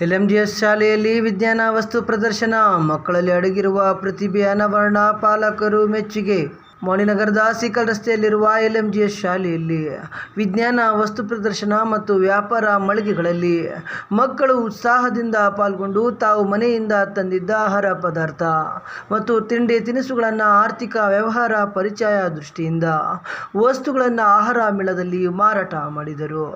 L M G S ಶಾಲೆಯಲ್ಲಿ ವಿಜ್ಞಾನ ವಸ್ತು ಪ್ರದರ್ಶನ, ಮಕ್ಕಳಲ್ಲಿ ಅಡಗಿರುವ ಪ್ರತಿಭೆ ಅನಾವರಣ ಪಾಲಕರು ಮೆಚ್ಚುಗೆ. ಮಣಿನಗರದ ಸಿಕಲ್ ರಸ್ತೆಯಲ್ಲಿರುವ ಎಲ್ ಎಂ ಜಿ ಎಸ್ ಶಾಲೆಯಲ್ಲಿ ವಿಜ್ಞಾನ ವಸ್ತು ಪ್ರದರ್ಶನ ಮತ್ತು ವ್ಯಾಪಾರ ಮಳಿಗೆಗಳಲ್ಲಿ ಮಕ್ಕಳು ಉತ್ಸಾಹದಿಂದ ಪಾಲ್ಗೊಂಡು ತಾವು ಮನೆಯಿಂದ ತಂದಿದ್ದ ಆಹಾರ ಪದಾರ್ಥ ಮತ್ತು ತಿಂಡಿ ತಿನಿಸುಗಳನ್ನು ಆರ್ಥಿಕ ವ್ಯವಹಾರ ಪರಿಚಯ ದೃಷ್ಟಿಯಿಂದ ವಸ್ತುಗಳನ್ನು ಆಹಾರ ಮೇಳದಲ್ಲಿ ಮಾರಾಟ ಮಾಡಿದರು.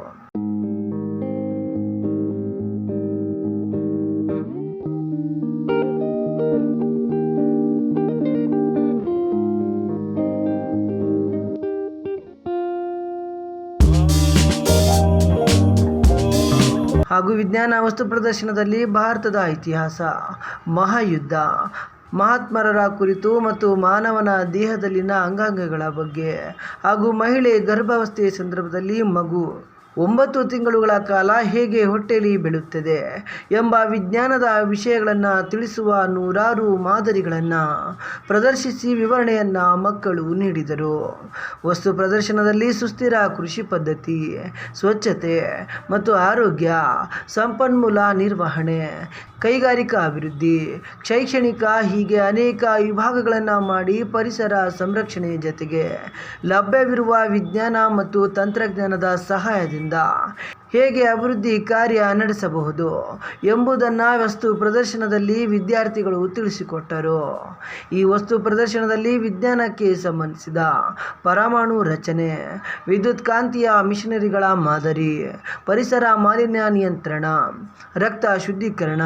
ವಿಜ್ಞಾನ ವಸ್ತು ಪ್ರದರ್ಶನದಲ್ಲಿ ಭಾರತದ ಇತಿಹಾಸ, ಮಹಾಯುದ್ಧ, ಮಹಾತ್ಮರರ ಕುರಿತು ಮತ್ತು ಮಾನವನ ದೇಹದಲ್ಲಿನ ಅಂಗಾಂಗಗಳ ಬಗ್ಗೆ ಹಾಗೂ ಮಹಿಳೆ ಗರ್ಭಾವಸ್ಥೆಯ ಸಂದರ್ಭದಲ್ಲಿ ಮಗು ಒಂಬತ್ತು ತಿಂಗಳುಗಳ ಕಾಲ ಹೇಗೆ ಹೊಟ್ಟೆಯಲ್ಲಿ ಬೆಳೆಯುತ್ತದೆ ಎಂಬ ವಿಜ್ಞಾನದ ವಿಷಯಗಳನ್ನು ತಿಳಿಸುವ ನೂರಾರು ಮಾದರಿಗಳನ್ನು ಪ್ರದರ್ಶಿಸಿ ವಿವರಣೆಯನ್ನು ಮಕ್ಕಳು ನೀಡಿದರು. ವಸ್ತು ಪ್ರದರ್ಶನದಲ್ಲಿ ಸುಸ್ಥಿರ ಕೃಷಿ ಪದ್ಧತಿ, ಸ್ವಚ್ಛತೆ ಮತ್ತು ಆರೋಗ್ಯ, ಸಂಪನ್ಮೂಲ ನಿರ್ವಹಣೆ, ಕೈಗಾರಿಕಾ ಅಭಿವೃದ್ಧಿ, ಶೈಕ್ಷಣಿಕ ಹೀಗೆ ಅನೇಕ ವಿಭಾಗಗಳನ್ನು ಮಾಡಿ ಪರಿಸರ ಸಂರಕ್ಷಣೆ ಜೊತೆಗೆ ಲಭ್ಯವಿರುವ ವಿಜ್ಞಾನ ಮತ್ತು ತಂತ್ರಜ್ಞಾನದ ಸಹಾಯದಿಂದ да. ಹೇಗೆ ಅಭಿವೃದ್ಧಿ ಕಾರ್ಯ ನಡೆಸಬಹುದು ಎಂಬುದನ್ನು ವಸ್ತು ಪ್ರದರ್ಶನದಲ್ಲಿ ವಿದ್ಯಾರ್ಥಿಗಳು ತಿಳಿಸಿಕೊಟ್ಟರು. ಈ ವಸ್ತು ಪ್ರದರ್ಶನದಲ್ಲಿ ವಿಜ್ಞಾನಕ್ಕೆ ಸಂಬಂಧಿಸಿದ ಪರಮಾಣು ರಚನೆ ವಿದ್ಯುತ್ ಕಾಂತೀಯ ಮಿಷನರಿಗಳ ಮಾದರಿ, ಪರಿಸರ ಮಾಲಿನ್ಯ ನಿಯಂತ್ರಣ, ರಕ್ತ ಶುದ್ಧೀಕರಣ,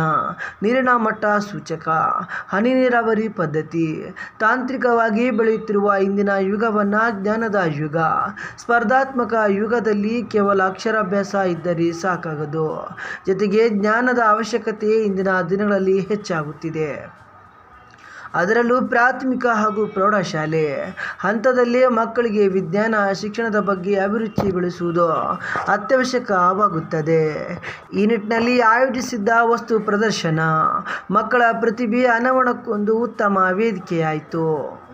ನೀರಿನ ಮಟ್ಟ ಸೂಚಕ, ಹನಿ ನೀರಾವರಿ ಪದ್ಧತಿ, ತಾಂತ್ರಿಕವಾಗಿ ಬೆಳೆಯುತ್ತಿರುವ ಇಂದಿನ ಯುಗವನ್ನು ಜ್ಞಾನದ ಯುಗ, ಸ್ಪರ್ಧಾತ್ಮಕ ಯುಗದಲ್ಲಿ ಕೇವಲ ಅಕ್ಷರಾಭ್ಯಾಸ ಇದ್ದರೆ ಸಾಕಾಗದು. ಜೊತೆಗೆ ಜ್ಞಾನದ ಅವಶ್ಯಕತೆ ಇಂದಿನ ದಿನಗಳಲ್ಲಿ ಹೆಚ್ಚಾಗುತ್ತಿದೆ. ಅದರಲ್ಲೂ ಪ್ರಾಥಮಿಕ ಹಾಗೂ ಪ್ರೌಢಶಾಲೆ. ಹಂತದಲ್ಲಿ ಮಕ್ಕಳಿಗೆ ವಿಜ್ಞಾನ, ಶಿಕ್ಷಣದ ಬಗ್ಗೆ ಅಭಿರುಚಿ ಬೆಳೆಸುವುದು ಅತ್ಯವಶ್ಯಕವಾಗುತ್ತದೆ ಈ ನಿಟ್ಟಿನಲ್ಲಿ ಆಯೋಜಿಸಿದ್ದ ವಸ್ತು ಪ್ರದರ್ಶನ ಮಕ್ಕಳ ಪ್ರತಿಭೆ ಅನಾವರಣಕ್ಕೊಂದು ಉತ್ತಮ ವೇದಿಕೆಯಾಯಿತು.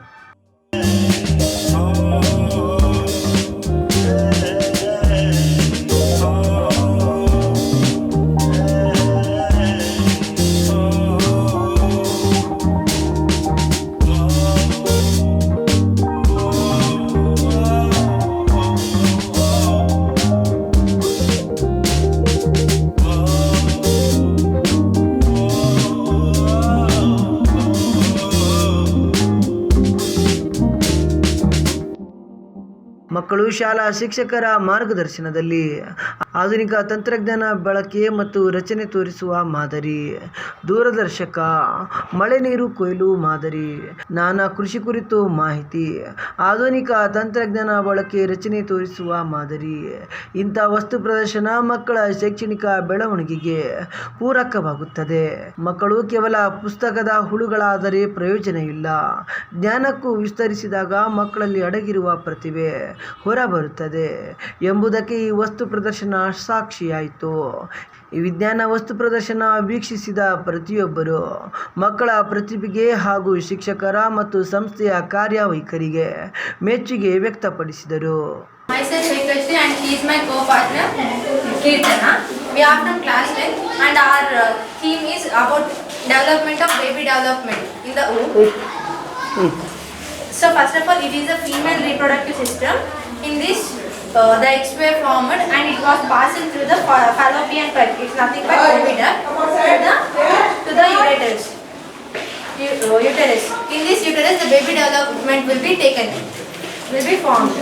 ಮಕ್ಕಳು ಶಾಲಾ ಶಿಕ್ಷಕರ ಮಾರ್ಗದರ್ಶನದಲ್ಲಿ ಆಧುನಿಕ ತಂತ್ರಜ್ಞಾನ ಬಳಕೆ ಮತ್ತು ರಚನೆ ತೋರಿಸುವ ಮಾದರಿ. ದೂರದರ್ಶಕ, ಮಳೆ ನೀರು ಕೊಯ್ಲು ಮಾದರಿ, ನಾನಾ ಕೃಷಿ ಕುರಿತು ಮಾಹಿತಿ, ಆಧುನಿಕ ತಂತ್ರಜ್ಞಾನ ಬಳಕೆ, ರಚನೆ ತೋರಿಸುವ ಮಾದರಿ. ಇಂಥ ವಸ್ತು ಪ್ರದರ್ಶನ ಮಕ್ಕಳ ಶೈಕ್ಷಣಿಕ ಬೆಳವಣಿಗೆಗೆ ಪೂರಕವಾಗುತ್ತದೆ. ಮಕ್ಕಳು ಕೇವಲ ಪುಸ್ತಕದ ಹುಳುಗಳಾದರೆ ಪ್ರಯೋಜನ ಇಲ್ಲ. ಜ್ಞಾನಕ್ಕೂ ವಿಸ್ತರಿಸಿದಾಗ ಮಕ್ಕಳಲ್ಲಿ ಅಡಗಿರುವ ಪ್ರತಿಭೆ. ಹೊರಬರುತ್ತದೆ ಎಂಬುದಕ್ಕೆ ಈ ವಸ್ತು ಪ್ರದರ್ಶನ ಸಾಕ್ಷಿಯಾಯಿತು ಈ ವಿಜ್ಞಾನ ವಸ್ತು ಪ್ರದರ್ಶನ ವೀಕ್ಷಿಸಿದ ಪ್ರತಿಯೊಬ್ಬರು ಮಕ್ಕಳ ಪ್ರತಿಭೆಗೆ ಹಾಗೂ ಶಿಕ್ಷಕರ ಮತ್ತು ಸಂಸ್ಥೆಯ ಕಾರ್ಯವೈಖರಿಗೆ ಮೆಚ್ಚುಗೆ ವ್ಯಕ್ತಪಡಿಸಿದರು We are from class 10 and our uh, theme is about development of baby development in the womb. So first of all it is a female reproductive system. In this uh, the eggs were formed and it was passing through the fallopian tube. It's nothing but oviduct to the, to the uh, uterus. In this uterus the baby development will be taken, will be formed.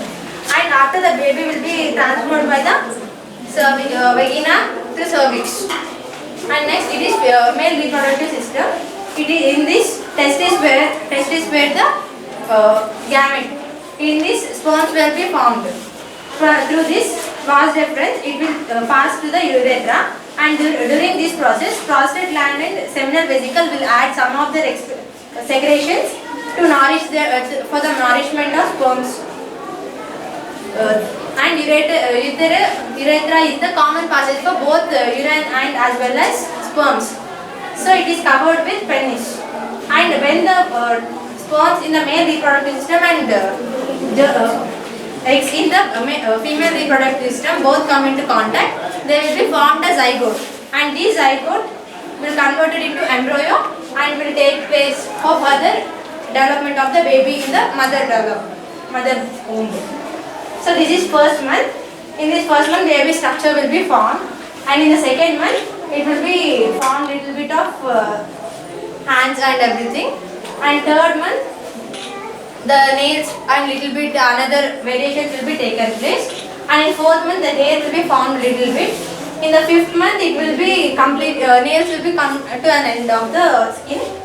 And after the baby will be transferred by the cervi- uh, vagina to cervix. And next it is uh, male reproductive system. It is in this testis where testis where the uh, gamete. In this sperms will be formed. Through this vas deferens it will uh, pass to the urethra and during this process prostate gland and seminal vesicle will add some of their secretions to nourish the, uh, for the nourishment of sperms. Uh, and urethra, uh, urethra, is the common passage for both uh, urine and as well as sperms. So it is covered with penis. And when the sperms in the male reproductive system and the uh, eggs in the uh, female reproductive system both come into contact, they will be formed as zygote. And these zygote will converted into embryo and will take place for further development of the baby in the mother mother womb. So this is first month. In this first month, baby structure will be formed, and in the second month, it will be formed little bit of uh, hands and everything. And third month, the nails and little bit another variations will be taken place. And in fourth month, the hair will be formed little bit. In the fifth month, it will be complete. Uh, nails will be come to an end of the skin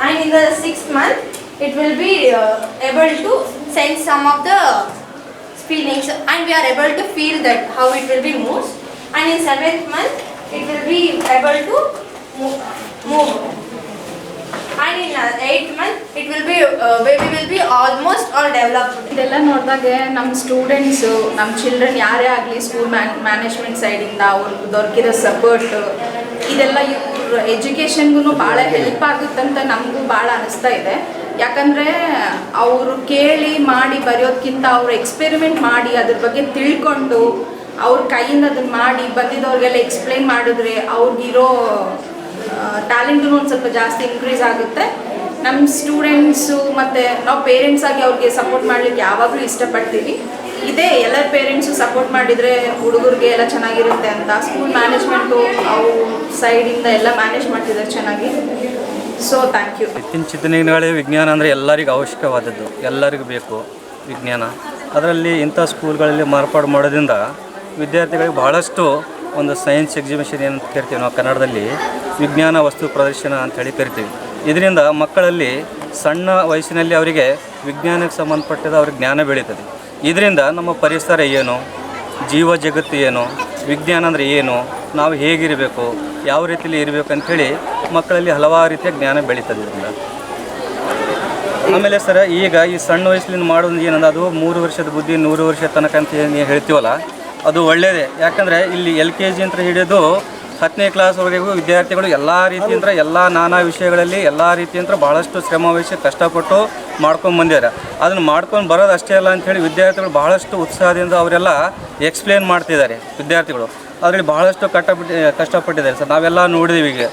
and in the sixth month it will be uh, able to sense some of the feelings and we are able to feel that how it will be moves and in seventh month it will be able to move, move. And in uh, eighth month it will be uh, baby will be almost all ಇದೆಲ್ಲ ನೋಡಿದಾಗೆ ನಮ್ಮ students ನಮ್ಮ children ಯಾರೇ ಆಗಲಿ school man management ಸೈಡಿಂದ ಅವ್ರಿಗೆ ದೊರಕಿರೋ support ಇದೆಲ್ಲ ಇವ್ರ ಎಜುಕೇಷನ್ಗೂ ಭಾಳ ಹೆಲ್ಪ್ ಆಗುತ್ತಂತ ನಮಗೂ ಭಾಳ ಅನಿಸ್ತಾ ಇದೆ. ಯಾಕಂದರೆ ಅವರು ಕೇಳಿ ಮಾಡಿ ಬರೆಯೋದ್ಕಿಂತ ಅವ್ರು ಎಕ್ಸ್ಪೆರಿಮೆಂಟ್ ಮಾಡಿ ಅದ್ರ ಬಗ್ಗೆ ತಿಳ್ಕೊಂಡು ಅವ್ರ ಕೈಯಿಂದ ಅದನ್ನ ಮಾಡಿ ಬಂದಿದ್ದವ್ರಿಗೆಲ್ಲ ಎಕ್ಸ್ಪ್ಲೈನ್ ಮಾಡಿದ್ರೆ ಅವ್ರಿಗಿರೋ ಟ್ಯಾಲೆಂಟು ಒಂದು ಸ್ವಲ್ಪ ಜಾಸ್ತಿ ಇನ್ಕ್ರೀಸ್ ಆಗುತ್ತೆ. ನಮ್ಮ ಸ್ಟೂಡೆಂಟ್ಸು ಮತ್ತು ನಾವು ಪೇರೆಂಟ್ಸ್ ಆಗಿ ಅವ್ರಿಗೆ ಸಪೋರ್ಟ್ ಮಾಡಲಿಕ್ಕೆ ಯಾವಾಗಲೂ ಇಷ್ಟಪಡ್ತೀವಿ. ಇದೇ ಎಲ್ಲ ಪೇರೆಂಟ್ಸು ಸಪೋರ್ಟ್ ಮಾಡಿದರೆ ಹುಡುಗರಿಗೆ ಎಲ್ಲ ಚೆನ್ನಾಗಿರುತ್ತೆ ಅಂತ. ಸ್ಕೂಲ್ ಮ್ಯಾನೇಜ್ಮೆಂಟು ಅವು ಸೈಡಿಂದ ಎಲ್ಲ ಮ್ಯಾನೇಜ್ ಮಾಡ್ತಿದ್ದಾರೆ ಚೆನ್ನಾಗಿ. ಸೊ ಥ್ಯಾಂಕ್ ಯು ಇತ್ತೀಚಿನ ದಿನಗಳಲ್ಲಿ ವಿಜ್ಞಾನ ಅಂದರೆ ಎಲ್ಲರಿಗೂ ಅವಶ್ಯಕವಾದದ್ದು. ಎಲ್ಲರಿಗೂ ಬೇಕು ವಿಜ್ಞಾನ. ಅದರಲ್ಲಿ ಇಂಥ ಸ್ಕೂಲ್ಗಳಲ್ಲಿ ಮಾರ್ಪಾಡು ಮಾಡೋದ್ರಿಂದ ವಿದ್ಯಾರ್ಥಿಗಳಿಗೆ ಬಹಳಷ್ಟು ಒಂದು ಸೈನ್ಸ್ ಎಕ್ಸಿಬಿಷನ್ ಏನಂತ ಕರಿತೀವಿ ನಾವು ಕನ್ನಡದಲ್ಲಿ, ವಿಜ್ಞಾನ ವಸ್ತು ಪ್ರದರ್ಶನ ಅಂತ ಹೇಳಿ ಕರಿತೀವಿ. ಇದರಿಂದ ಮಕ್ಕಳಲ್ಲಿ ಸಣ್ಣ ವಯಸ್ಸಿನಲ್ಲಿ ಅವರಿಗೆ ವಿಜ್ಞಾನಕ್ಕೆ ಸಂಬಂಧಪಟ್ಟದ ಅವ್ರಿಗೆ ಜ್ಞಾನ ಬೆಳೀತದೆ. ಇದರಿಂದ ನಮ್ಮ ಪರಿಸರ ಏನು, ಜೀವ ಜಗತ್ತು ಏನು, ವಿಜ್ಞಾನ ಅಂದರೆ ಏನು, ನಾವು ಹೇಗಿರಬೇಕು, ಯಾವ ರೀತಿಯಲ್ಲಿ ಇರಬೇಕು ಅಂಥೇಳಿ ಮಕ್ಕಳಲ್ಲಿ ಹಲವಾರು ರೀತಿಯ ಜ್ಞಾನ ಬೆಳೀತದೆ ಇದರಿಂದ. ಆಮೇಲೆ ಸರ್, ಈಗ ಈ ಸಣ್ಣ ವಯಸ್ಸಿನಿಂದ ಮಾಡೋದು ಏನಂದ್ರೆ ಅದು ಮೂರು ವರ್ಷದ ಬುದ್ಧಿ, ನೂರು ವರ್ಷ ತನಕ ಅಂತ ಏನು ಹೇಳ್ತೀವಲ್ಲ ಅದು ಒಳ್ಳೆಯದೇ ಯಾಕಂದರೆ ಇಲ್ಲಿ ಎಲ್ ಕೆ ಜಿ ಅಂತ ಹಿಡಿದು ಹತ್ತನೇ ಕ್ಲಾಸ್ವರೆಗೂ ವಿದ್ಯಾರ್ಥಿಗಳು ಎಲ್ಲ ರೀತಿಯಿಂದ ಎಲ್ಲ ನಾನಾ ವಿಷಯಗಳಲ್ಲಿ ಎಲ್ಲ ರೀತಿಯಿಂದ ಭಾಳಷ್ಟು ಶ್ರಮ ವಹಿಸಿ ಕಷ್ಟಪಟ್ಟು ಮಾಡ್ಕೊಂಡು ಬಂದಿದ್ದಾರೆ. ಅದನ್ನು ಮಾಡ್ಕೊಂಡು ಬರೋದು ಅಷ್ಟೇ ಅಲ್ಲ ಅಂಥೇಳಿ ವಿದ್ಯಾರ್ಥಿಗಳು ಭಾಳಷ್ಟು ಉತ್ಸಾಹದಿಂದ ಅವರೆಲ್ಲ ಎಕ್ಸ್ಪ್ಲೇನ್ ಮಾಡ್ತಿದ್ದಾರೆ ವಿದ್ಯಾರ್ಥಿಗಳು. ಅದರಲ್ಲಿ ಭಾಳಷ್ಟು ಕಷ್ಟಪಟ್ಟು ಕಷ್ಟಪಟ್ಟಿದ್ದಾರೆ ಸರ್. ನಾವೆಲ್ಲ ನೋಡಿದೀವಿ ಈಗ.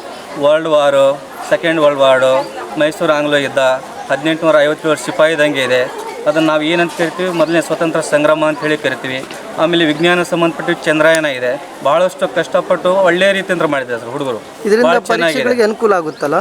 World war second world war Mysuru Anglo ಯುದ್ಧ ಹದಿನೆಂಟುನೂರ ಐವತ್ತೇಳು ಸಿಪಾಯಿ ದಂಗೆ ಇದೆ. ಅದನ್ನು ನಾವು ಏನಂತ ಕರಿತೀವಿ? ಮೊದಲನೇ ಸ್ವತಂತ್ರ ಸಂಗ್ರಾಮ ಅಂತ ಹೇಳಿ ಕರಿತೀವಿ. ಆಮೇಲೆ ವಿಜ್ಞಾನ ಸಂಬಂಧಪಟ್ಟ ಚಂದ್ರಯಾನ ಇದೆ. ಭಾಳಷ್ಟು ಕಷ್ಟಪಟ್ಟು ಒಳ್ಳೆಯ ರೀತಿಯಿಂದ ಮಾಡಿದ್ದಾರೆ ಸರ್ ಹುಡುಗರು. ಇದರಿಂದ ಪರೀಕ್ಷೆಗಳಿಗೆ ಅನುಕೂಲ ಆಗುತ್ತಲ್ಲ?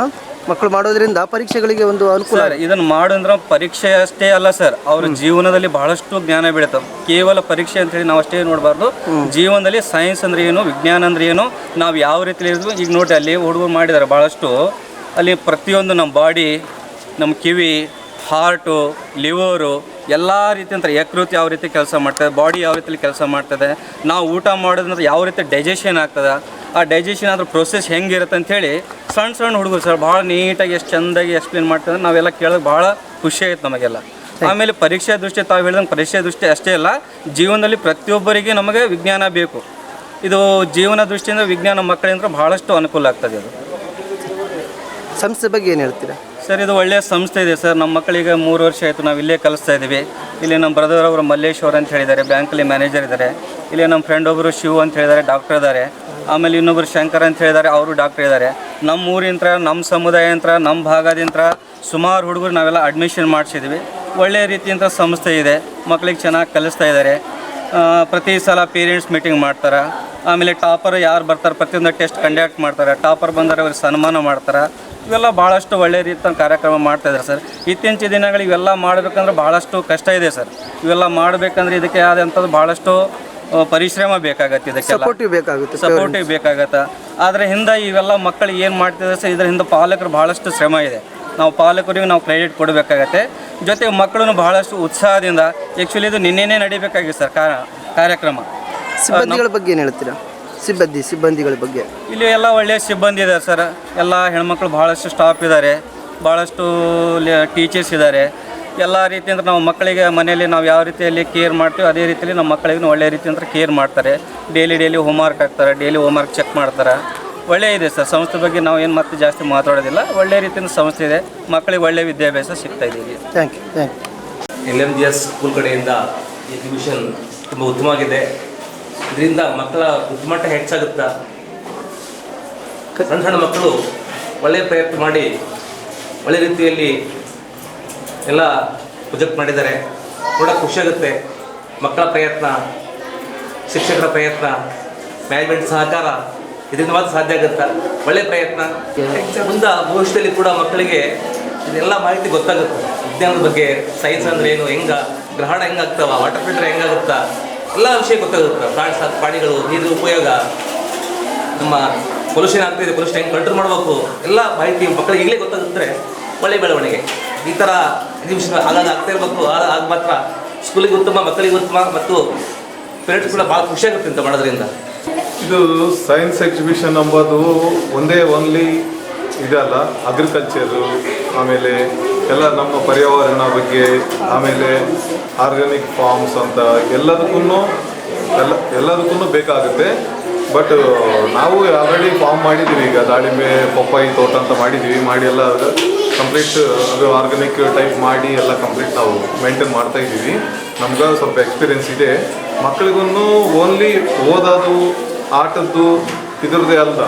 ಮಕ್ಕಳು ಮಾಡೋದ್ರಿಂದ ಪರೀಕ್ಷೆಗಳಿಗೆ ಒಂದು ಅನುಕೂಲ ಇದನ್ನು ಮಾಡೋದ್ರ ಪರೀಕ್ಷೆ ಅಷ್ಟೇ ಅಲ್ಲ ಸರ್. ಅವ್ರ ಜೀವನದಲ್ಲಿ ಬಹಳಷ್ಟು ಜ್ಞಾನ ಬೀಳ್ತವೆ. ಕೇವಲ ಪರೀಕ್ಷೆ ಅಂತ ಹೇಳಿ ನಾವು ಅಷ್ಟೇ ನೋಡಬಾರ್ದು. ಜೀವನದಲ್ಲಿ ಸೈನ್ಸ್ ಅಂದ್ರೆ ಏನು ವಿಜ್ಞಾನ ಅಂದ್ರೆ ಏನು ನಾವು ಯಾವ ರೀತಿ ಇರೋದು ಈಗ ನೋಡಿ ಅಲ್ಲಿ ಹುಡುಗರು ಮಾಡಿದ್ದಾರೆ ಭಾಳಷ್ಟು ಅಲ್ಲಿ ಪ್ರತಿಯೊಂದು ನಮ್ಮ ಬಾಡಿ ನಮ್ಮ ಕಿವಿ ಹಾರ್ಟು ಲಿವರು ಎಲ್ಲ ರೀತಿ ಅಂತ ಯಕೃತ್ ಯಾವ ರೀತಿ ಕೆಲಸ ಮಾಡ್ತದೆ ಬಾಡಿ ಯಾವ ರೀತಿಲಿ ಕೆಲಸ ಮಾಡ್ತದೆ ನಾವು ಊಟ ಮಾಡೋದ್ರಿಂದ ಯಾವ ರೀತಿ ಡೈಜೆಷನ್ ಆಗ್ತದೆ ಆ ಡೈಜೆಷನ್ ಅದ್ರ ಪ್ರೊಸೆಸ್ ಹೆಂಗಿರುತ್ತೆ ಅಂಥೇಳಿ ಸಣ್ಣ ಸಣ್ಣ ಹುಡುಗರು ಸರ್ ಭಾಳ ನೀಟಾಗಿ ಎಷ್ಟು ಚೆಂದಾಗಿ ಎಕ್ಸ್ಪ್ಲೇನ್ ಮಾಡ್ತಾರೆ ನಾವೆಲ್ಲ ಕೇಳೋದು ಭಾಳ ಖುಷಿ ಆಯ್ತು ನಮಗೆಲ್ಲ. ಆಮೇಲೆ ಪರೀಕ್ಷೆ ದೃಷ್ಟಿ ತಾವು ಹೇಳಿದಂಗೆ ಪರೀಕ್ಷೆ ದೃಷ್ಟಿ ಅಷ್ಟೇ ಅಲ್ಲ ಜೀವನದಲ್ಲಿ ಪ್ರತಿಯೊಬ್ಬರಿಗೆ ನಮಗೆ ವಿಜ್ಞಾನ ಬೇಕು. ಇದು ಜೀವನ ದೃಷ್ಟಿಯಿಂದ ವಿಜ್ಞಾನ ಮಕ್ಕಳಿಂದ ಭಾಳಷ್ಟು ಅನುಕೂಲ ಆಗ್ತದೆ ಅದು. ಸಂಸ್ಥೆ ಬಗ್ಗೆ ಏನು ಹೇಳ್ತೀರಾ? ಸರ್, ಇದು ಒಳ್ಳೆಯ ಸಂಸ್ಥೆ ಇದೆ ಸರ್. ನಮ್ಮ ಮಕ್ಕಳಿಗೆ ಮೂರು ವರ್ಷ ಆಯಿತು, ನಾವು ಇಲ್ಲೇ ಕಲಿಸ್ತಾ ಇದ್ದೀವಿ. ಇಲ್ಲಿ ನಮ್ಮ ಬ್ರದರ್ ಅವರು ಮಲ್ಲೇಶ್ವರ್ ಅಂತ ಹೇಳಿದ್ದಾರೆ ಬ್ಯಾಂಕಲ್ಲಿ ಮ್ಯಾನೇಜರ್ ಇದ್ದಾರೆ. ಇಲ್ಲಿ ನಮ್ಮ ಫ್ರೆಂಡ್ ಒಬ್ಬರು ಶಿವ್ ಅಂತ ಹೇಳಿದ್ದಾರೆ ಡಾಕ್ಟರ್ ಇದ್ದಾರೆ. ಆಮೇಲೆ ಇನ್ನೊಬ್ಬರು ಶಂಕರ್ ಅಂತ ಹೇಳಿದ್ದಾರೆ, ಅವರು ಡಾಕ್ಟರ್ ಇದ್ದಾರೆ. ನಮ್ಮ ಊರಿಂತ್ರ, ನಮ್ಮ ಸಮುದಾಯಂತ್ರ ನಮ್ಮ ಭಾಗದಿಂತ್ರ ಸುಮಾರು ಹುಡುಗರು ನಾವೆಲ್ಲ ಅಡ್ಮಿಷನ್ ಮಾಡಿಸಿದ್ವಿ ಒಳ್ಳೆಯ ರೀತಿಯಂಥ ಸಂಸ್ಥೆ ಇದೆ, ಮಕ್ಕಳಿಗೆ ಚೆನ್ನಾಗಿ ಕಲಿಸ್ತಾ ಇದ್ದಾರೆ. ಪ್ರತಿ ಸಲ ಪೇರೆಂಟ್ಸ್ ಮೀಟಿಂಗ್ ಮಾಡ್ತಾರೆ. ಆಮೇಲೆ ಟಾಪರ್ ಯಾರು ಬರ್ತಾರೆ ಪ್ರತಿಯೊಂದು ಟೆಸ್ಟ್ ಕಂಡಕ್ಟ್ ಮಾಡ್ತಾರೆ. ಟಾಪರ್ ಬಂದರೆ ಅವ್ರಿಗೆ ಸನ್ಮಾನ ಮಾಡ್ತಾರೆ. ಇವೆಲ್ಲ ಭಾಳಷ್ಟು ಒಳ್ಳೆ ರೀತಿಯ ಕಾರ್ಯಕ್ರಮ ಮಾಡ್ತಾ ಇದ್ದಾರೆ ಸರ್. ಇತ್ತೀಚಿನ ದಿನಗಳು ಇವೆಲ್ಲ ಮಾಡಬೇಕಂದ್ರೆ ಭಾಳಷ್ಟು ಕಷ್ಟ ಇದೆ ಸರ್. ಇವೆಲ್ಲ ಮಾಡಬೇಕಂದ್ರೆ ಇದಕ್ಕೆ ಆದಂಥದ್ದು ಭಾಳಷ್ಟು ಪರಿಶ್ರಮ ಬೇಕಾಗತ್ತೆ ಇದಕ್ಕೆ ಸಪೋರ್ಟಿವ್ ಬೇಕಾಗುತ್ತೆ ಸಪೋರ್ಟಿವ್ ಬೇಕಾಗತ್ತೆ. ಆದರೆ ಹಿಂದೆ ಇವೆಲ್ಲ ಮಕ್ಕಳು ಏನು ಮಾಡ್ತಿದ್ದಾರೆ ಸರ್ ಇದರ ಹಿಂದೆ ಪಾಲಕರು ಭಾಳಷ್ಟು ಶ್ರಮ ಇದೆ. ನಾವು ಪಾಲಕರಿಗೆ ನಾವು ಕ್ರೆಡಿಟ್ ಕೊಡಬೇಕಾಗತ್ತೆ. ಜೊತೆಗೆ ಮಕ್ಕಳನ್ನು ಬಹಳಷ್ಟು ಉತ್ಸಾಹದಿಂದ ಆ್ಯಕ್ಚುಲಿ ಇದು ನಿನ್ನೆನೇ ನಡಿಬೇಕಾಗಿದೆ ಸರ್ ಕಾರ್ಯಕ್ರಮ. ಸಿಬ್ಬಂದಿಗಳ ಬಗ್ಗೆ ಏನು ಹೇಳ್ತೀರಾ? ಸಿಬ್ಬಂದಿ ಸಿಬ್ಬಂದಿಗಳ ಬಗ್ಗೆ. ಇಲ್ಲಿ ಎಲ್ಲ ಒಳ್ಳೆಯ ಸಿಬ್ಬಂದಿ ಇದ್ದಾರೆ ಸರ್. ಎಲ್ಲ ಹೆಣ್ಮಕ್ಳು ಭಾಳಷ್ಟು ಸ್ಟಾಫ್ ಇದ್ದಾರೆ ಭಾಳಷ್ಟು ಟೀಚರ್ಸ್ ಇದ್ದಾರೆ ಎಲ್ಲ ರೀತಿಯಿಂದ ನಾವು ಮಕ್ಕಳಿಗೆ ಮನೆಯಲ್ಲಿ ನಾವು ಯಾವ ರೀತಿಯಲ್ಲಿ ಕೇರ್ ಮಾಡ್ತೀವಿ ಅದೇ ರೀತಿಯಲ್ಲಿ ನಮ್ಮ ಮಕ್ಕಳಿಗೂ ಒಳ್ಳೆಯ ರೀತಿಯಿಂದ ಕೇರ್ ಮಾಡ್ತಾರೆ. ಡೈಲಿ ಡೈಲಿ ಹೋಮ್ವರ್ಕ್ ಹಾಕ್ತಾರೆ. ಡೈಲಿ ಹೋಮ್ವರ್ಕ್ ಚೆಕ್ ಮಾಡ್ತಾರೆ. ಒಳ್ಳೆಯ ಇದೆ ಸರ್. ಸಂಸ್ಥೆ ಬಗ್ಗೆ ನಾವು ಏನು ಮತ್ತೆ ಜಾಸ್ತಿ ಮಾತಾಡೋದಿಲ್ಲ. ಒಳ್ಳೆಯ ರೀತಿಯಿಂದ ಸಂಸ್ಥೆ ಇದೆ. ಮಕ್ಕಳಿಗೆ ಒಳ್ಳೆಯ ವಿದ್ಯಾಭ್ಯಾಸ ಸಿಗ್ತಾ ಇದೆ ಇಲ್ಲಿ. Thank you thank you L M G S school ಕಡೆಯಿಂದ ಎಕ್ಸಿಬಿಷನ್ ತುಂಬ ಉತ್ತಮವಾಗಿದೆ. ಇದರಿಂದ ಮಕ್ಕಳ ಬುದ್ಧಿಮಟ್ಟ ಹೆಚ್ಚಾಗುತ್ತಾ? ಸಣ್ಣ ಸಣ್ಣ ಮಕ್ಕಳು ಒಳ್ಳೆಯ ಪ್ರಯತ್ನ ಮಾಡಿ ಒಳ್ಳೆ ರೀತಿಯಲ್ಲಿ ಎಲ್ಲ ಪ್ರೊಜೆಕ್ಟ್ ಮಾಡಿದ್ದಾರೆ. ಕೂಡ ಖುಷಿಯಾಗುತ್ತೆ ಮಕ್ಕಳ ಪ್ರಯತ್ನ ಶಿಕ್ಷಕರ ಪ್ರಯತ್ನ ಮ್ಯಾನೇಜ್ಮೆಂಟ್ ಸಹಕಾರ ಇದರಿಂದ ಮಾತ್ರ ಸಾಧ್ಯ ಆಗುತ್ತಾ? ಒಳ್ಳೆ ಪ್ರಯತ್ನ. ಮುಂದೆ ಭವಿಷ್ಯದಲ್ಲಿ ಕೂಡ ಮಕ್ಕಳಿಗೆ ಇದೆಲ್ಲ ಮಾಹಿತಿ ಗೊತ್ತಾಗುತ್ತೆ. ವಿಜ್ಞಾನದ ಬಗ್ಗೆ ಸೈನ್ಸ್ ಅಂದ್ರೆ ಏನು, ಹೆಂಗ, ಗ್ರಹಣ ಹೆಂಗಾಗ್ತಾವ ವಾಟರ್ ಫಿಲ್ಟರ್ ಹೆಂಗಾಗುತ್ತಾ? ಎಲ್ಲ ವಿಷಯ ಗೊತ್ತಾಗುತ್ತೆ. ಪ್ರಾಣಿ ಸಾ- ಪ್ರಾಣಿಗಳು ನೀರು ಉಪಯೋಗ, ನಮ್ಮ ಪೊಲ್ಯೂಷನ್ ಆಗ್ತಿದೆ ಪೊಲ್ಯೂಷನ್ ಹೆಂಗೆ ಕಂಟ್ರೋಲ್ ಮಾಡಬೇಕು? ಎಲ್ಲ ಮಾಹಿತಿ ಮಕ್ಕಳಿಗೆ ಈಗಲೇ ಗೊತ್ತಾಗುತ್ತೆ ಒಳ್ಳೆ ಬೆಳವಣಿಗೆ. ಈ ಥರ ಎಕ್ಸಿಬಿಷನ್ ಆಗಾಗ ಆಗ್ತಾ ಇರಬೇಕು. ಆಗ ಮಾತ್ರ ಸ್ಕೂಲಿಗೆ ಉತ್ತಮ, ಮಕ್ಕಳಿಗೆ ಉತ್ತಮ, ಮತ್ತು ಪೇರೆಂಟ್ಸ್ ಕೂಡ ಭಾಳ ಖುಷಿಯಾಗುತ್ತೆ ಅಂತ ಮಾಡೋದ್ರಿಂದ. ಇದು ಸೈನ್ಸ್ ಎಕ್ಸಿಬಿಷನ್ ಅಂಬೋದು ಒಂದೇ ಓನ್ಲಿ ಇದಲ್ಲ ಅಗ್ರಿಕಲ್ಚರು ಆಮೇಲೆ ಎಲ್ಲ ನಮ್ಮ ಪರ್ಯಾವರಣ ಬಗ್ಗೆ, ಆಮೇಲೆ ಆರ್ಗ್ಯಾನಿಕ್ ಫಾರ್ಮ್ಸ್ ಅಂತ ಎಲ್ಲದಕ್ಕೂ ಎಲ್ಲ ಎಲ್ಲದಕ್ಕೂ ಬೇಕಾಗುತ್ತೆ. ಬಟ್ ನಾವು ಆಲ್ರೆಡಿ ಫಾರ್ಮ್ ಮಾಡಿದ್ದೀವಿ ಈಗ, ದಾಳಿಂಬೆ, ಪಪ್ಪಾಯಿ ತೋಟ ಅಂತ ಮಾಡಿದ್ದೀವಿ, ಮಾಡಿ ಎಲ್ಲ ಕಂಪ್ಲೀಟ್ ಅದು ಆರ್ಗ್ಯಾನಿಕ್ ಟೈಪ್ ಮಾಡಿ ಎಲ್ಲ ಕಂಪ್ಲೀಟ್ ನಾವು ಮೇಂಟೈನ್ ಮಾಡ್ತಾ ಇದ್ದೀವಿ. ನಮ್ಗೆ ಸ್ವಲ್ಪ ಎಕ್ಸ್ಪೀರಿಯನ್ಸ್ ಇದೆ. ಮಕ್ಕಳಿಗೂ ಓನ್ಲಿ ಓದೋದು ಆಟದ್ದು ಇದರದೇ ಅಲ್ಲ.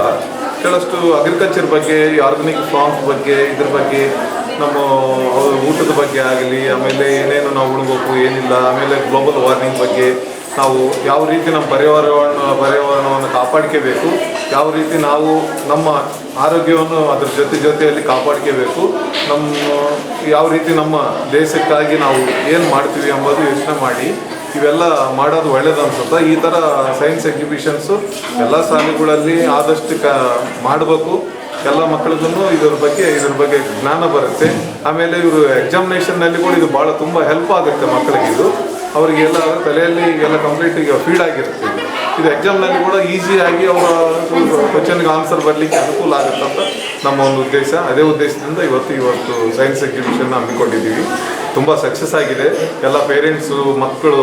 ಕೆಲಷ್ಟು ಅಗ್ರಿಕಲ್ಚರ್ ಬಗ್ಗೆ ಆರ್ಗ್ಯಾನಿಕ್ ಫಾರ್ಮ್ಸ್ ಬಗ್ಗೆ, ಇದ್ರ ಬಗ್ಗೆ, ನಮ್ಮ ಊಟದ ಬಗ್ಗೆ ಆಗಲಿ, ಆಮೇಲೆ ಏನೇನು ನಾವು ಉಳ್ಬೇಕು ಏನಿಲ್ಲ, ಆಮೇಲೆ ಗ್ಲೋಬಲ್ ವಾರ್ಮಿಂಗ್ ಬಗ್ಗೆ ನಾವು ಯಾವ ರೀತಿ ನಮ್ಮ ಪರ್ಯಾವರಣ, ಪರ್ಯಾವರಣವನ್ನು ಕಾಪಾಡ್ಕೋಬೇಕು, ಯಾವ ರೀತಿ ನಾವು ನಮ್ಮ ಆರೋಗ್ಯವನ್ನು ಅದ್ರ ಜೊತೆ ಜೊತೆಯಲ್ಲಿ ಕಾಪಾಡ್ಕೋಬೇಕು, ನಮ್ಮ ಯಾವ ರೀತಿ ನಮ್ಮ ದೇಶಕ್ಕಾಗಿ ನಾವು ಏನು ಮಾಡ್ತೀವಿ ಎಂಬುದು ಯೋಚನೆ ಮಾಡಿ. ಇವೆಲ್ಲ ಮಾಡೋದು ಒಳ್ಳೇದು ಅನ್ಸುತ್ತೆ ಈ ಥರ ಸೈನ್ಸ್ ಎಕ್ಸಿಬಿಷನ್ಸು ಎಲ್ಲ ಶಾಲೆಗಳಲ್ಲಿ ಆದಷ್ಟು ಕ ಮಾಡಬೇಕು. ಎಲ್ಲ ಮಕ್ಕಳಿಗೂ ಇದ್ರ ಬಗ್ಗೆ ಇದ್ರ ಬಗ್ಗೆ ಜ್ಞಾನ ಬರುತ್ತೆ. ಆಮೇಲೆ ಇವರು ಎಕ್ಸಾಮಿನೇಷನ್ನಲ್ಲಿ ಕೂಡ ಇದು ಭಾಳ ತುಂಬ ಹೆಲ್ಪ್ ಆಗುತ್ತೆ ಮಕ್ಕಳಿಗೆ ಇದು. ಅವರಿಗೆಲ್ಲ ತಲೆಯಲ್ಲಿ ಎಲ್ಲ ಕಂಪ್ಲೀಟ್ ಈಗ ಫೀಡ್ ಆಗಿರುತ್ತೆ. ಇದು. ಎಕ್ಸಾಮ್ನಲ್ಲಿ ಕೂಡ ಈಸಿಯಾಗಿ ಅವರ ಕ್ವಶನ್ಗೆ ಆನ್ಸರ್ ಬರಲಿಕ್ಕೆ ಅನುಕೂಲ ಆಗುತ್ತೆ ಅಂತ ನಮ್ಮ ಒಂದು ಉದ್ದೇಶ. ಅದೇ ಉದ್ದೇಶದಿಂದ ಇವತ್ತು ಇವತ್ತು ಸೈನ್ಸ್ ಎಕ್ಸಿಬಿಷನ್ ಹಮ್ಮಿಕೊಂಡಿದ್ದೀವಿ. ತುಂಬ ಸಕ್ಸಸ್ ಆಗಿದೆ. ಎಲ್ಲ ಪೇರೆಂಟ್ಸು ಮಕ್ಕಳು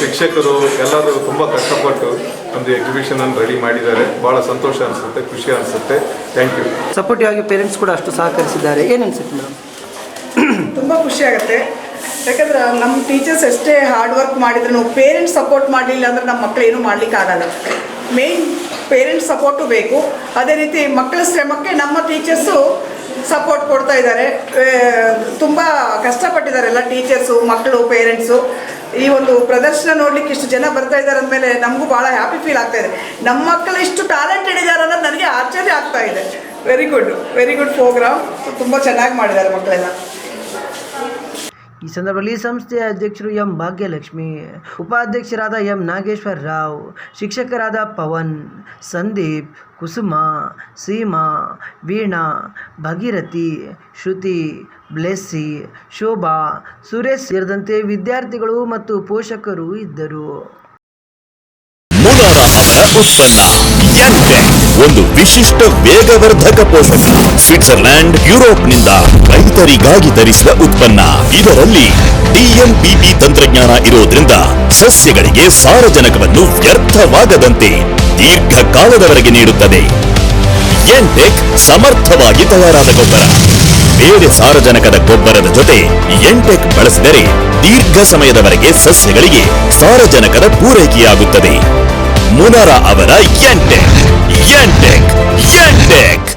ಶಿಕ್ಷಕರು ಎಲ್ಲರೂ ತುಂಬ ಕಷ್ಟಪಟ್ಟು ಒಂದು ಎಕ್ಸಿಬಿಷನನ್ನು ರೆಡಿ ಮಾಡಿದ್ದಾರೆ. ಭಾಳ ಸಂತೋಷ ಅನಿಸುತ್ತೆ ಖುಷಿ ಅನಿಸುತ್ತೆ. ಥ್ಯಾಂಕ್ ಯು ಸಪೋರ್ಟಿವ್ ಆಗಿ ಪೇರೆಂಟ್ಸ್ ಕೂಡ ಅಷ್ಟು ಸಹಕರಿಸಿದ್ದಾರೆ. ಏನು ಅನಿಸುತ್ತೆ ಮೇಡಮ್ ತುಂಬ ಖುಷಿ ಆಗುತ್ತೆ. ಯಾಕಂದ್ರೆ ನಮ್ಮ ಟೀಚರ್ಸ್ ಎಷ್ಟೇ ಹಾರ್ಡ್ ವರ್ಕ್ ಮಾಡಿದ್ರು ಪೇರೆಂಟ್ಸ್ ಸಪೋರ್ಟ್ ಮಾಡಲಿಲ್ಲ ಅಂದ್ರೆ ನಮ್ಮ ಮಕ್ಕಳು ಏನೂ ಆಗಲ್ಲ. ಮೇನ್ ಪೇರೆಂಟ್ಸ್ ಸಪೋರ್ಟು ಬೇಕು. ಅದೇ ರೀತಿ ಮಕ್ಕಳ ಶ್ರಮಕ್ಕೆ ನಮ್ಮ ಟೀಚರ್ಸು ಸಪೋರ್ಟ್ ಕೊಡ್ತಾ ಇದ್ದಾರೆ. ತುಂಬ ಕಷ್ಟಪಟ್ಟಿದ್ದಾರೆ ಎಲ್ಲ ಟೀಚರ್ಸು ಮಕ್ಕಳು ಪೇರೆಂಟ್ಸು ಈ ಒಂದು ಪ್ರದರ್ಶನ ನೋಡ್ಲಿಕ್ಕೆ ಇಷ್ಟು ಜನ ಬರ್ತಾ ಇದ್ದಾರೆ ಅಂದಮೇಲೆ ನಮಗೂ ಭಾಳ ಹ್ಯಾಪಿ ಫೀಲ್ ಆಗ್ತಾ ಇದೆ. ನಮ್ಮ ಮಕ್ಕಳು ಇಷ್ಟು ಟ್ಯಾಲೆಂಟೆಡ್ ಇದ್ದಾರೆ ಅನ್ನೋದು ನನಗೆ ಆಶ್ಚರ್ಯ ಆಗ್ತಾ ಇದೆ. Very good very good programme ತುಂಬ ಚೆನ್ನಾಗಿ ಮಾಡಿದ್ದಾರೆ ಮಕ್ಕಳೆಲ್ಲ. ಈ ಸಂದರ್ಭದಲ್ಲಿ ಸಂಸ್ಥೆಯ ಅಧ್ಯಕ್ಷರು ಎಂ ಭಾಗ್ಯಲಕ್ಷ್ಮಿ, ಉಪಾಧ್ಯಕ್ಷರಾದ ಎಂ ನಾಗೇಶ್ವರ ರಾವ್, ಶಿಕ್ಷಕರಾದ ಪವನ್, ಸಂದೀಪ್, ಕುಸುಮ, ಸೀಮಾ, ವೀಣಾ, ಭಗೀರಥಿ, ಶ್ರುತಿ, ಬ್ಲೆಸ್ಸಿ, ಶೋಭಾ, ಸುರೇಶ್ ಸೇರಿದಂತೆ ವಿದ್ಯಾರ್ಥಿಗಳು ಮತ್ತು ಪೋಷಕರು ಇದ್ದರು. ಉತ್ಪನ್ನ ಒಂದು ವಿಶಿಷ್ಟ ವೇಗವರ್ಧಕ ಪೋಷಕ. ಸ್ವಿಟ್ಜರ್ಲ್ಯಾಂಡ್ ಯುರೋಪ್ನಿಂದ ರೈತರಿಗಾಗಿ ಧರಿಸಿದ ಉತ್ಪನ್ನ. ಇದರಲ್ಲಿ ಡಿಎಂಪಿಪಿ ತಂತ್ರಜ್ಞಾನ ಇರೋದ್ರಿಂದ ಸಸ್ಯಗಳಿಗೆ ಸಾರಜನಕವನ್ನು ವ್ಯರ್ಥವಾಗದಂತೆ ದೀರ್ಘಕಾಲದವರೆಗೆ ನೀಡುತ್ತದೆ. ಎಂಟೆಕ್ ಸಮರ್ಥವಾಗಿ ತಯಾರಾದ ಗೊಬ್ಬರ. ಬೇರೆ ಸಾರಜನಕದ ಗೊಬ್ಬರದ ಜೊತೆ ಎಂಟೆಕ್ ಬಳಸಿದರೆ ದೀರ್ಘ ಸಮಯದವರೆಗೆ ಸಸ್ಯಗಳಿಗೆ ಸಾರಜನಕದ ಪೂರೈಕೆಯಾಗುತ್ತದೆ. ಮುನರ ಅವರ ಎಂಟೆಕ್ ಎಂಟೆಕ್ ಎಂಟೆಕ್